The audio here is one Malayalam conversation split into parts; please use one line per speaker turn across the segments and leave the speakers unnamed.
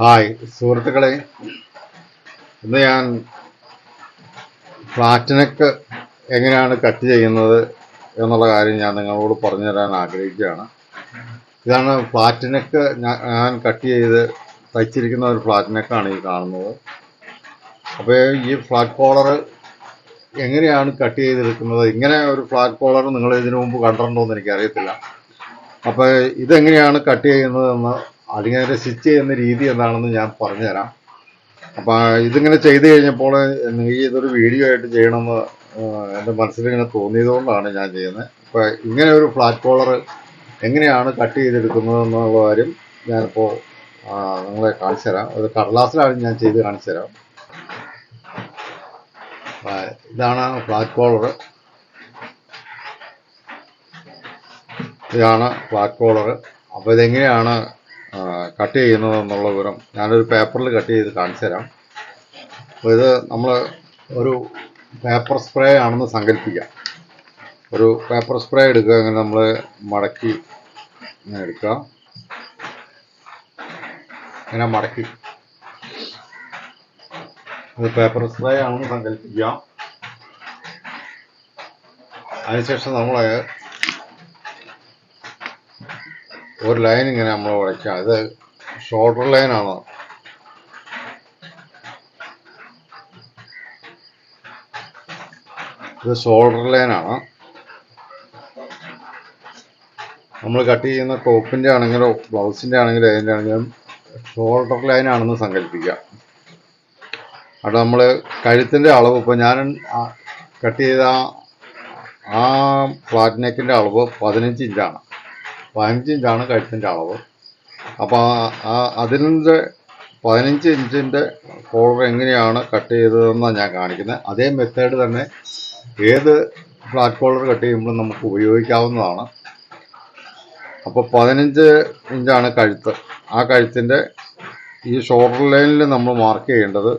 ഹായ് സുഹൃത്തുക്കളെ. ഇന്ന് ഞാൻ ഫ്ലാറ്റിനൊക്കെ എങ്ങനെയാണ് കട്ട് ചെയ്യുന്നത് എന്നുള്ള കാര്യം ഞാൻ നിങ്ങളോട് പറഞ്ഞു തരാൻ ആഗ്രഹിക്കുകയാണ്. ഇതാണ് ഫ്ലാറ്റിനൊക്കെ ഞാൻ കട്ട് ചെയ്ത് തയ്ച്ചിരിക്കുന്ന ഒരു ഫ്ലാറ്റിനൊക്കെയാണ് ഈ കാണുന്നത്. അപ്പോൾ ഈ ഫ്ലാറ്റ് കോളർ എങ്ങനെയാണ് കട്ട് ചെയ്തെടുക്കുന്നത്? ഇങ്ങനെ ഒരു ഫ്ലാറ്റ് കോളർ നിങ്ങൾ ഇതിനു മുമ്പ് കണ്ടിട്ടുണ്ടോ എന്ന് എനിക്കറിയത്തില്ല. അപ്പോൾ ഇതെങ്ങനെയാണ് കട്ട് ചെയ്യുന്നതെന്ന് അതിന്റെ സ്റ്റിച്ച് ചെയ്യുന്ന രീതി എന്താണെന്ന് ഞാൻ പറഞ്ഞുതരാം. അപ്പോൾ ഇതിങ്ങനെ ചെയ്ത് കഴിഞ്ഞപ്പോൾ എനിക്ക് ഇതൊരു വീഡിയോ ആയിട്ട് ചെയ്യണമെന്ന് എന്റെ മനസ്സിലിങ്ങനെ തോന്നിയതുകൊണ്ടാണ് ഞാൻ ചെയ്യുന്നത്. അപ്പോൾ ഇങ്ങനെ ഒരു ഫ്ലാറ്റ് കോളർ എങ്ങനെയാണ് കട്ട് ചെയ്തെടുക്കുന്നത് എന്നുള്ള കാര്യം ഞാനിപ്പോൾ നിങ്ങളെ കാണിച്ചു തരാം. ഒരു കടലാസിലാണ് ഞാൻ ചെയ്ത് കാണിച്ചു തരാം. ഇതാണ് ഫ്ലാറ്റ് കോളർ ഇതാണ് ഫ്ലാറ്റ് കോളർ അപ്പോൾ ഇതെങ്ങനെയാണ് കട്ട് ചെയ്യുന്നത് എന്നുള്ള വിവരം ഞാനൊരു പേപ്പറിൽ കട്ട് ചെയ്ത് കാണിച്ചു തരാം. അപ്പോൾ ഇത് നമ്മൾ ഒരു പേപ്പർ സ്പ്രേ ആണെന്ന് സങ്കല്പിക്കാം ഒരു പേപ്പർ സ്പ്രേ എടുക്കുക അങ്ങനെ നമ്മൾ മടക്കി ഇങ്ങനെ എടുക്കുക. ഇങ്ങനെ മടക്കി. അത് പേപ്പർ സ്പ്രേ ആണെന്ന് സങ്കല്പിക്കാം അതിനുശേഷം നമ്മൾ ഒരു ലൈൻ ഇങ്ങനെ നമ്മൾ വരയ്ക്കുക അത് ഷോൾഡർ ലൈനാണ് ഇത് ഷോൾഡർ ലൈനാണ് നമ്മൾ കട്ട് ചെയ്യുന്ന ടോപ്പിന്റെ ആണെങ്കിലോ ബ്ലൗസിന്റെ ആണെങ്കിലോ അതിന്റെ ആണെങ്കിലും ഷോൾഡർ ലൈനാണെന്ന് സങ്കല്പിക്കാം. അവിടെ നമ്മൾ കഴുത്തിന്റെ അളവ് ഇപ്പോൾ ഞാൻ കട്ട് ചെയ്ത ആ ഫ്ലാറ്റ് നെക്കിന്റെ അളവ് പതിനഞ്ച് ഇഞ്ചാണ് പതിനഞ്ച് ഇഞ്ചാണ് കഴുത്തിന്റെ അളവ്. അപ്പോൾ ആ അതിന്റെ പതിനഞ്ച് ഇഞ്ചിന്റെ കോളർ എങ്ങനെയാണ് കട്ട് ചെയ്തതെന്നാണ് ഞാൻ കാണിക്കുന്നത്. അതേ മെത്തേഡ് തന്നെ ഏത് ഫ്ലാറ്റ് കോളർ കട്ട് ചെയ്യുമ്പോഴും നമുക്ക് ഉപയോഗിക്കാവുന്നതാണ്. അപ്പോൾ പതിനഞ്ച് ഇഞ്ചാണ് കഴുത്ത്. ആ കഴുത്തിന്റെ ഈ ഷോൾഡർ ലൈനിൽ നമ്മൾ മാർക്ക് ചെയ്യേണ്ടത്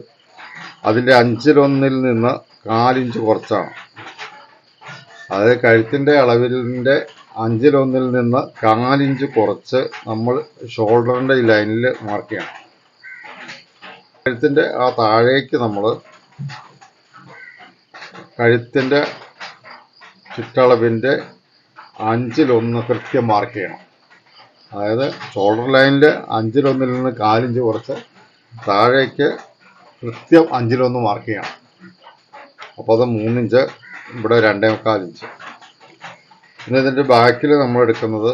അതിന്റെ അഞ്ചിലൊന്നിൽ നിന്ന് കാലിഞ്ച് കുറച്ചാണ്. അതായത് കഴുത്തിന്റെ അളവിന്റെ അഞ്ചിലൊന്നിൽ നിന്ന് കാലിഞ്ച് കുറച്ച് നമ്മൾ ഷോൾഡറിന്റെ ഈ ലൈനിൽ മാർക്ക് ചെയ്യണം. കഴുത്തിന്റെ ആ താഴേക്ക് നമ്മൾ കഴുത്തിന്റെ ചുറ്റളവിന്റെ അഞ്ചിലൊന്ന് കൃത്യം മാർക്ക് ചെയ്യണം. അതായത് ഷോൾഡർ ലൈനിൽ അഞ്ചിലൊന്നിൽ നിന്ന് കാലിഞ്ച് കുറച്ച് താഴേക്ക് കൃത്യം അഞ്ചിലൊന്ന് മാർക്ക് ചെയ്യണം. അപ്പോൾ അത് മൂന്നിഞ്ച് ഇവിടെ രണ്ടേ മുക്കാൽ ഇഞ്ച് പിന്നെ ഇതിന്റെ ബാക്കിൽ നമ്മൾ എടുക്കുന്നത്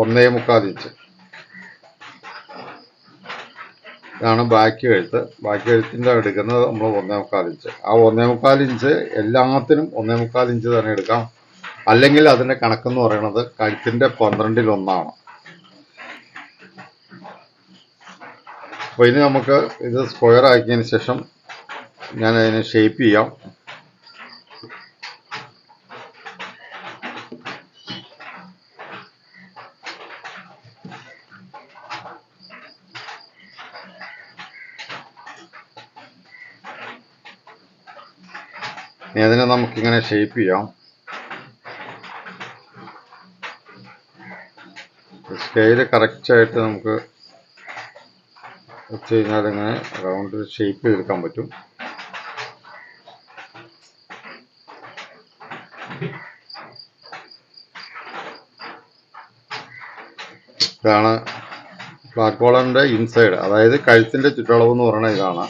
ഒന്നേ മുക്കാൽ ഇഞ്ച്. ഇതാണ് ബാക്കി എഴുത്ത്. ബാക്കി എഴുത്തിന്റെ എടുക്കുന്നത് നമ്മൾ ഒന്നേ മുക്കാൽ ഇഞ്ച്. ആ ഒന്നേ മുക്കാൽ ഇഞ്ച് എല്ലാത്തിനും ഒന്നേ മുക്കാൽ ഇഞ്ച് തന്നെ എടുക്കാം. അല്ലെങ്കിൽ അതിന്റെ കണക്കെന്ന് പറയുന്നത് കഴുത്തിന്റെ പന്ത്രണ്ടിൽ ഒന്നാണ് അപ്പോൾ ഇനി നമുക്ക് ഇത് സ്ക്വയർ ആക്കിയതിന് ശേഷം ഞാൻ അതിനെ ഷേപ്പ് ചെയ്യാം. നമുക്കിങ്ങനെ ഷേപ്പ് ചെയ്യാം. സ്കെയിൽ കറക്റ്റായിട്ട് നമുക്ക് വെച്ച് കഴിഞ്ഞാൽ ഇങ്ങനെ റൗണ്ട് ഷേപ്പ് ചെയ്തെടുക്കാൻ പറ്റും. ഇതാണ് ഫ്ലാറ്റ് കോളറിന്റെ ഇൻസൈഡ് അതായത് കഴുത്തിന്റെ ചുറ്റളവ് എന്ന് പറയുന്നത് ഇതാണ്.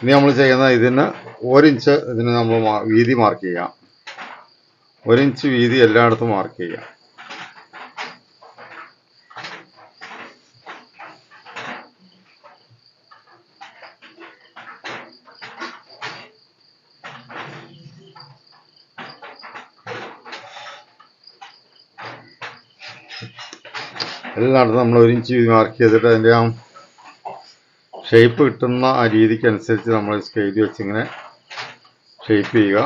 ഇനി നമ്മൾ ചെയ്യുന്ന ഇതിന് ഒരിഞ്ച് ഇതിന് നമ്മൾ വീതി മാർക്ക് ചെയ്യാം. ഒരിഞ്ച് വീതി എല്ലായിടത്തും മാർക്ക് ചെയ്യാം. എല്ലായിടത്തും നമ്മൾ ഒരു ഇഞ്ച് വീതി മാർക്ക് ചെയ്തിട്ട് അതിന്റെ ആ ഷേപ്പ് കിട്ടുന്ന ആ രീതിക്ക് അനുസരിച്ച് നമ്മൾ സ്കെയിൽ വെച്ച് ഷേപ്പ് ചെയ്യുക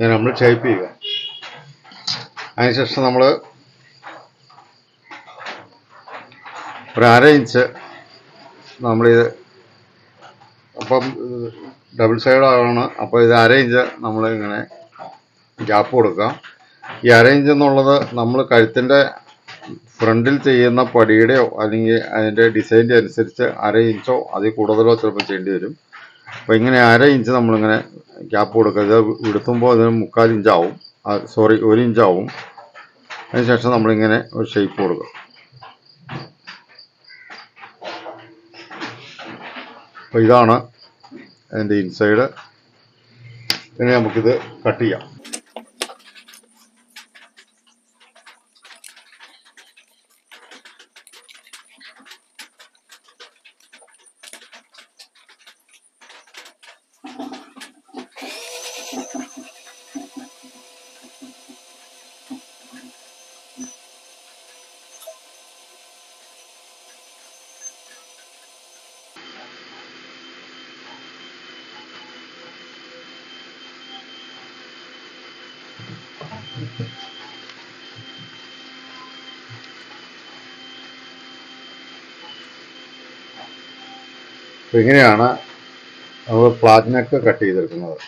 ഞാൻ നമ്മൾ ടൈപ്പ് ചെയ്യുക. അതിനുശേഷം നമ്മൾ ഒരു അര നമ്മളിത് അപ്പം ഡബിൾ സൈഡാണ് അപ്പോൾ ഇത് അര ഇഞ്ച് നമ്മൾ ഇങ്ങനെ ഗ്യാപ്പ് കൊടുക്കാം. ഈ അര ഇഞ്ച് എന്നുള്ളത് നമ്മൾ കഴുത്തിന്റെ ഫ്രണ്ടിൽ ചെയ്യുന്ന പടിയുടെയോ അല്ലെങ്കിൽ അതിന്റെ ഡിസൈന്റെ അനുസരിച്ച് അര ഇഞ്ചോ അതിൽ കൂടുതലോ ചിലപ്പോൾ ചെയ്യേണ്ടി വരും. അപ്പോൾ ഇങ്ങനെ അര ഇഞ്ച് നമ്മളിങ്ങനെ ഗ്യാപ്പ് കൊടുക്കുക. ഇത് എടുത്തുമ്പോൾ ഇതിന് മുക്കാൽ ഇഞ്ചാവും. സോറി ഒരു ഇഞ്ചാവും. അതിനുശേഷം നമ്മളിങ്ങനെ ഒരു ഷേപ്പ് കൊടുക്കുക. അപ്പോൾ ഇതാണ് അതിന്റെ ഇൻസൈഡ് ഇനി നമുക്കിത് കട്ട് ചെയ്യാം. അപ്പോൾ ഇങ്ങനെയാണ് നമ്മൾ പ്ലാറ്റിനൊക്കെ കട്ട് ചെയ്തെടുക്കുന്നത്.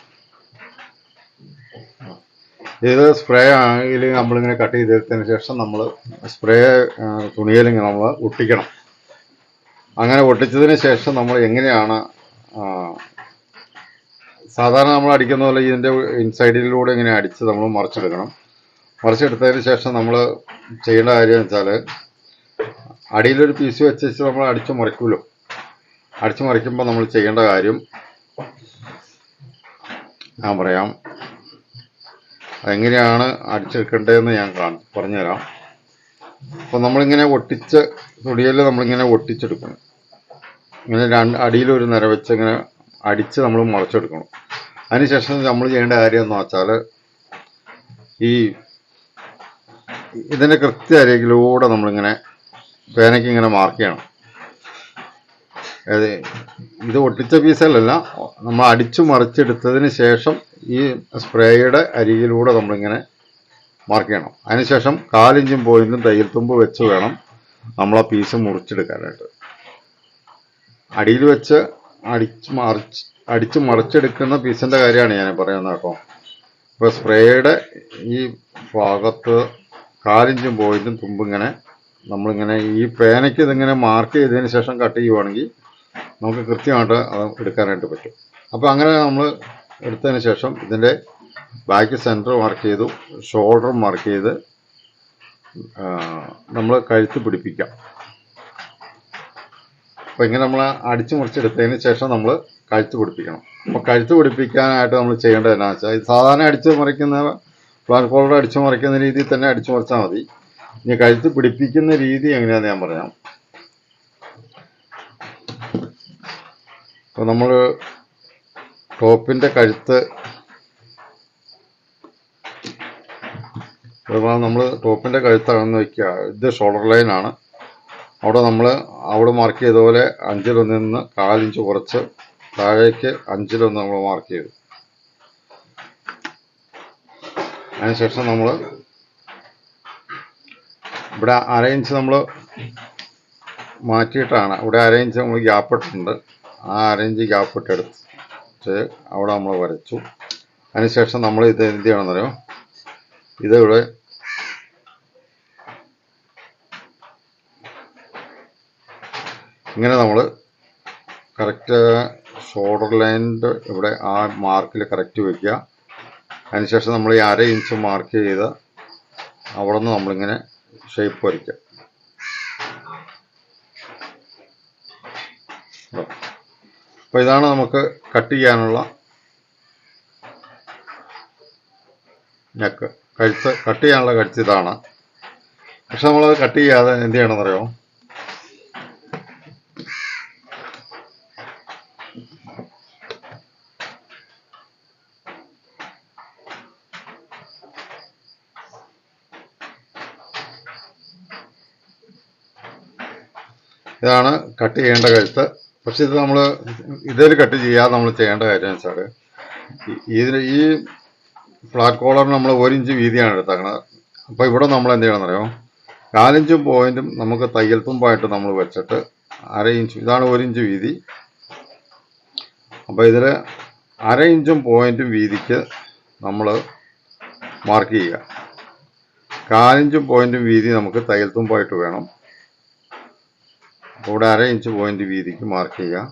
ഇത് സ്പ്രേ ആണെങ്കിൽ നമ്മളിങ്ങനെ കട്ട് ചെയ്തെടുത്തതിന് ശേഷം നമ്മൾ സ്പ്രേ തുണിയിലിങ്ങനെ നമ്മൾ ഒട്ടിക്കണം. അങ്ങനെ ഒട്ടിച്ചതിന് ശേഷം നമ്മൾ എങ്ങനെയാണ് സാധാരണ നമ്മൾ അടിക്കുന്ന പോലെ ഇതിന്റെ ഇൻസൈഡിലൂടെ ഇങ്ങനെ അടിച്ച് നമ്മൾ മറിച്ചെടുക്കണം. മറിച്ചെടുത്തതിന് ശേഷം നമ്മൾ ചെയ്യേണ്ട കാര്യം വെച്ചാൽ അടിയിലൊരു പീസ് വെച്ച് നമ്മൾ അടിച്ച് മറിക്കുമല്ലോ അടിച്ചു മറിക്കുമ്പോൾ നമ്മൾ ചെയ്യേണ്ട കാര്യം ഞാൻ പറയാം. എങ്ങനെയാണ് അടിച്ചെടുക്കേണ്ടതെന്ന് ഞാൻ പറഞ്ഞുതരാം. അപ്പോൾ നമ്മളിങ്ങനെ ഒട്ടിച്ച് തുടിയിൽ നമ്മളിങ്ങനെ ഒട്ടിച്ചെടുക്കണം. ഇങ്ങനെ രണ്ട് അടിയിലൊരു നിര വെച്ച് ഇങ്ങനെ അടിച്ച് നമ്മൾ മുളച്ചെടുക്കണം. അതിനുശേഷം നമ്മൾ ചെയ്യേണ്ട കാര്യം എന്ന് വെച്ചാൽ ഈ ഇതിന്റെ കൃത്യ അരികിലൂടെ നമ്മളിങ്ങനെ പേനയ്ക്ക് ഇങ്ങനെ മാർക്ക് ചെയ്യണം. ഇത് ഒട്ടിച്ച പീസല്ലല്ല. നമ്മൾ അടിച്ചു മറിച്ചെടുത്തതിന് ശേഷം ഈ സ്പ്രേയുടെ അരികിലൂടെ നമ്മളിങ്ങനെ മാർക്ക് ചെയ്യണം. അതിനുശേഷം കാലിഞ്ചും പോയിന്റും തയ്യൽ തുമ്പ് വെച്ച് വേണം നമ്മൾ ആ പീസ് മുറിച്ചെടുക്കാനായിട്ട്. അടിയിൽ വെച്ച് അടിച്ച് മറിച്ച് അടിച്ച് മറിച്ചെടുക്കുന്ന പീസിന്റെ കാര്യമാണ് ഞാൻ പറയുന്നത് അപ്പോൾ ഇപ്പോൾ സ്പ്രേയുടെ ഈ ഭാഗത്ത് കാലിഞ്ചും പോയിന്റും തുമ്പിങ്ങനെ നമ്മളിങ്ങനെ ഈ പേനയ്ക്ക് ഇതിങ്ങനെ മാർക്ക് ചെയ്തതിന് ശേഷം കട്ട് ചെയ്യുവാണെങ്കിൽ നമുക്ക് കൃത്യമായിട്ട് അത് എടുക്കാനായിട്ട് പറ്റും. അപ്പോൾ അങ്ങനെ നമ്മൾ എടുത്തതിന് ശേഷം ഇതിന്റെ ബാക്ക് സെന്റർ മാർക്ക് ചെയ്തു ഷോൾഡർ മാർക്ക് ചെയ്ത് നമ്മൾ കഴുത്ത് പിടിപ്പിക്കാം. അപ്പോൾ ഇങ്ങനെ നമ്മൾ അടിച്ചു മുറിച്ചെടുത്തതിന് ശേഷം നമ്മൾ കഴുത്ത് പിടിപ്പിക്കണം. അപ്പോൾ കഴുത്ത് പിടിപ്പിക്കാനായിട്ട് നമ്മൾ ചെയ്യേണ്ടത് എന്നാ വെച്ചാൽ സാധാരണ അടിച്ച് മറിക്കുന്ന ഫ്ലാറ്റ് കോളർ അടിച്ചു മറിക്കുന്ന രീതിയിൽ തന്നെ അടിച്ചു മറിച്ചാൽ മതി. ഇനി കഴുത്ത് പിടിപ്പിക്കുന്ന രീതി എങ്ങനെയാണെന്ന് ഞാൻ പറയാം. അപ്പോൾ നമ്മൾ ടോപ്പിന്റെ കഴുത്ത് നമ്മൾ ടോപ്പിന്റെ കഴുത്ത് അകന്ന് വയ്ക്കുക ഇത് ഷോൾഡർ ലൈനാണ് അവിടെ നമ്മൾ അവിടെ മാർക്ക് ചെയ്ത പോലെ അഞ്ചിലൊന്ന് നിന്ന് കാലിഞ്ച് കുറച്ച് താഴേക്ക് അഞ്ചിലൊന്ന് നമ്മൾ മാർക്ക് ചെയ്തു. അതിനുശേഷം നമ്മൾ ഇവിടെ അര ഇഞ്ച് നമ്മൾ മാറ്റിയിട്ടാണ്. ഇവിടെ അര ഇഞ്ച് നമ്മൾ ഗ്യാപ്പ് ഇട്ടിട്ടുണ്ട്. ആ അരഞ്ച് ഗ്യാപ്പ് ഇട്ടെടുത്ത് അവിടെ നമ്മൾ വരച്ചു. അതിനുശേഷം നമ്മൾ ഇത് എന്ത് ചെയ്യണമെന്നറിയോ ഇതിവിടെ ഇങ്ങനെ നമ്മൾ കറക്റ്റ് ഷോൾഡർ ലൈനിന്റെ ഇവിടെ ആ മാർക്കിൽ കറക്റ്റ് വയ്ക്കുക അതിനുശേഷം നമ്മൾ ഈ അര ഇഞ്ച് മാർക്ക് ചെയ്ത് അവിടെ നിന്ന് നമ്മളിങ്ങനെ ഷേപ്പ് വരയ്ക്കുക. അപ്പോൾ ഇതാണ് നമുക്ക് കട്ട് ചെയ്യാനുള്ള നെക്ക് കഴുത്ത് കട്ട് ചെയ്യാനുള്ള കഴുത്ത് ഇതാണ്. പക്ഷെ നമ്മളത് കട്ട് ചെയ്യാതെ എന്ത് ചെയ്യണമെന്നറിയോ? ഇതാണ് കട്ട് ചെയ്യേണ്ട കഴുത്ത്. പക്ഷെ ഇത് നമ്മൾ ഇതിൽ കട്ട് ചെയ്യാതെ നമ്മൾ ചെയ്യേണ്ട കാര്യം വെച്ചാൽ ഇതിന് ഈ ഫ്ലാറ്റ് കോളർ നമ്മൾ ഒരു ഇഞ്ച് വീതിയാണ് എടുത്തേക്കണത്. അപ്പോൾ ഇവിടെ നമ്മൾ എന്ത് ചെയ്യണം അറിയോ കാലിഞ്ചും പോയിന്റും നമുക്ക് തയ്യൽ തുമ്പായിട്ട് നമ്മൾ വെച്ചിട്ട് അര ഇഞ്ച് ഇതാണ് ഒരു ഇഞ്ച് വീതി. അപ്പോൾ ഇതിൽ അര ഇഞ്ചും പോയിന്റും വീതിക്ക് നമ്മൾ മാർക്ക് ചെയ്യുക. കാലഞ്ചും പോയിന്റും വീതി നമുക്ക് തയ്യൽ തുമ്പായിട്ട് വേണം. ഇവിടെ അര ഇഞ്ച് പോയിന്റ് വീതിക്ക് മാർക്ക് ചെയ്യുക.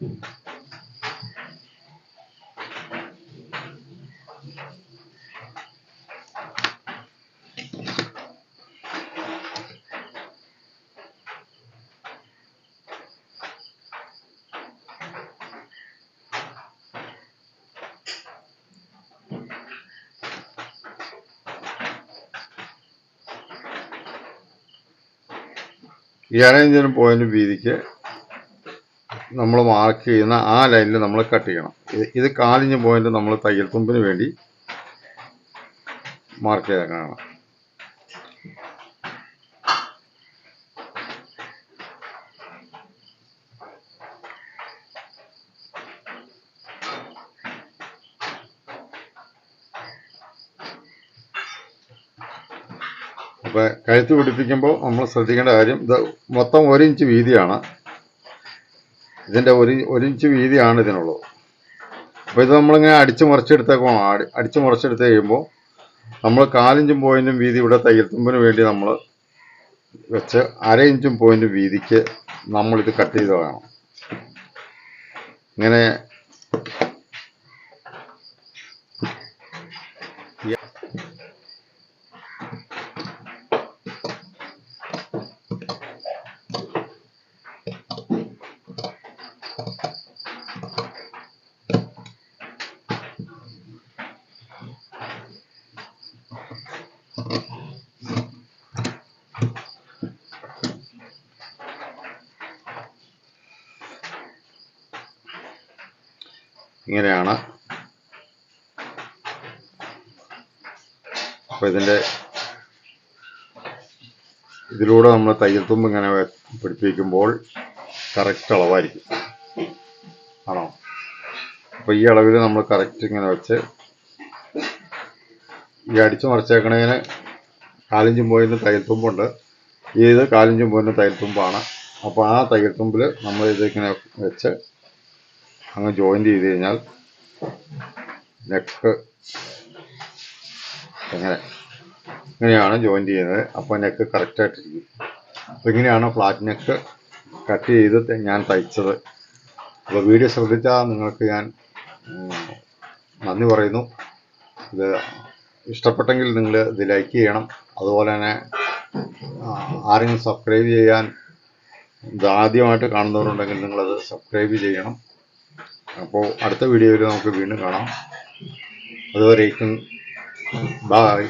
ഈ അര ഇഞ്ചിനും പോയിന്റ് വീതിക്ക് നമ്മൾ മാർക്ക് ചെയ്യുന്ന ആ ലൈനിൽ നമ്മൾ കട്ട് ചെയ്യണം. ഇത് ഇത് പോയിന്റ് നമ്മൾ തയ്യൽ തുമ്പിന് വേണ്ടി മാർക്ക് ചെയ്തേക്കാണ് അപ്പോൾ കഴുത്ത് പിടിപ്പിക്കുമ്പോൾ നമ്മൾ ശ്രദ്ധിക്കേണ്ട കാര്യം ഇത് മൊത്തം ഒരു ഇഞ്ച് വീതിയാണ്. ഇതിന്റെ ഒരു ഒരു ഇഞ്ച് വീതിയാണ് ഇതിനുള്ളത്. അപ്പോൾ ഇത് നമ്മളിങ്ങനെ അടിച്ച് മുറിച്ചെടുത്തേക്കണം അടി അടിച്ച് മുറിച്ചെടുത്ത് കഴിയുമ്പോൾ നമ്മൾ കാലിഞ്ചും പോയിന്റും വീതി ഇവിടെ തയ്യൽ തുമ്പിന് വേണ്ടി നമ്മൾ വെച്ച് അര ഇഞ്ചും പോയിന്റും വീതിക്ക് നമ്മളിത് കട്ട് ചെയ്ത് വേണം ഇങ്ങനെ ഇങ്ങനെയാണ്. അപ്പോൾ ഇതിന്റെ ഇതിലൂടെ നമ്മൾ തയ്യൽ തുമ്പ് ഇങ്ങനെ പിടിപ്പിക്കുമ്പോൾ കറക്റ്റ് അളവായിരിക്കും. ആണോ? അപ്പോൾ ഈ അളവിൽ നമ്മൾ കറക്റ്റ് ഇങ്ങനെ വെച്ച് ഈ അടിച്ചു മറിച്ചേക്കണതിന് കാലിഞ്ചും പോയിന് തയ്യൽ തുമ്പുണ്ട്. ഇത് കാലിഞ്ചും പോയിന് തയ്യൽ തുമ്പാണ്. അപ്പോൾ ആ തയ്യൽ തുമ്പിൽ നമ്മൾ ഇത് ഇങ്ങനെ വെച്ച് അങ്ങ് ജോയിന്റ് ചെയ്ത് കഴിഞ്ഞാൽ നെക്ക് എങ്ങനെ? ഇങ്ങനെയാണ് ജോയിന്റ് ചെയ്യുന്നത്. അപ്പോൾ നെക്ക് കറക്റ്റായിട്ടിരിക്കും അപ്പോൾ ഇങ്ങനെയാണ് ഫ്ലാറ്റ് നെക്ക് കട്ട് ചെയ്ത് ഞാൻ തയ്ച്ചത്. അപ്പോൾ വീഡിയോ ശ്രദ്ധിച്ചാൽ നിങ്ങൾക്ക് ഞാൻ നന്ദി പറയുന്നു. ഇത് ഇഷ്ടപ്പെട്ടെങ്കിൽ നിങ്ങൾ ഇത് ലൈക്ക് ചെയ്യണം. അതുപോലെ തന്നെ ആരെങ്കിലും സബ്സ്ക്രൈബ് ചെയ്യാൻ ഇത് ആദ്യമായിട്ട് കാണുന്നവരുണ്ടെങ്കിൽ നിങ്ങളത് സബ്സ്ക്രൈബ് ചെയ്യണം. അപ്പോൾ അടുത്ത വീഡിയോയിൽ നമുക്ക് വീണ്ടും കാണാം. അതുവരേക്കും ബായ്